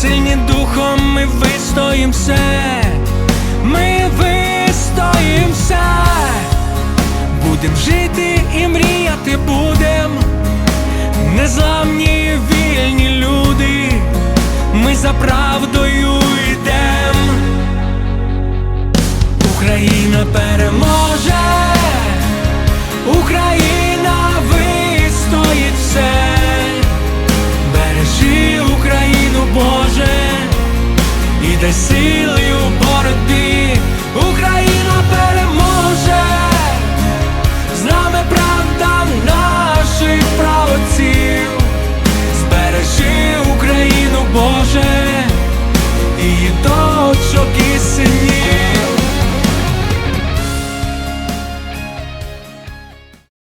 сильні духом, ми вистоїмся, ми вистоїмся, все, будем жити і мріяти будем, незламні вільні люди, ми за правдою йдем, Україна переможе, Україна. знайде сили у боротьбі, Україна переможе, з нами правда наших правоців, збережи Україну, Боже.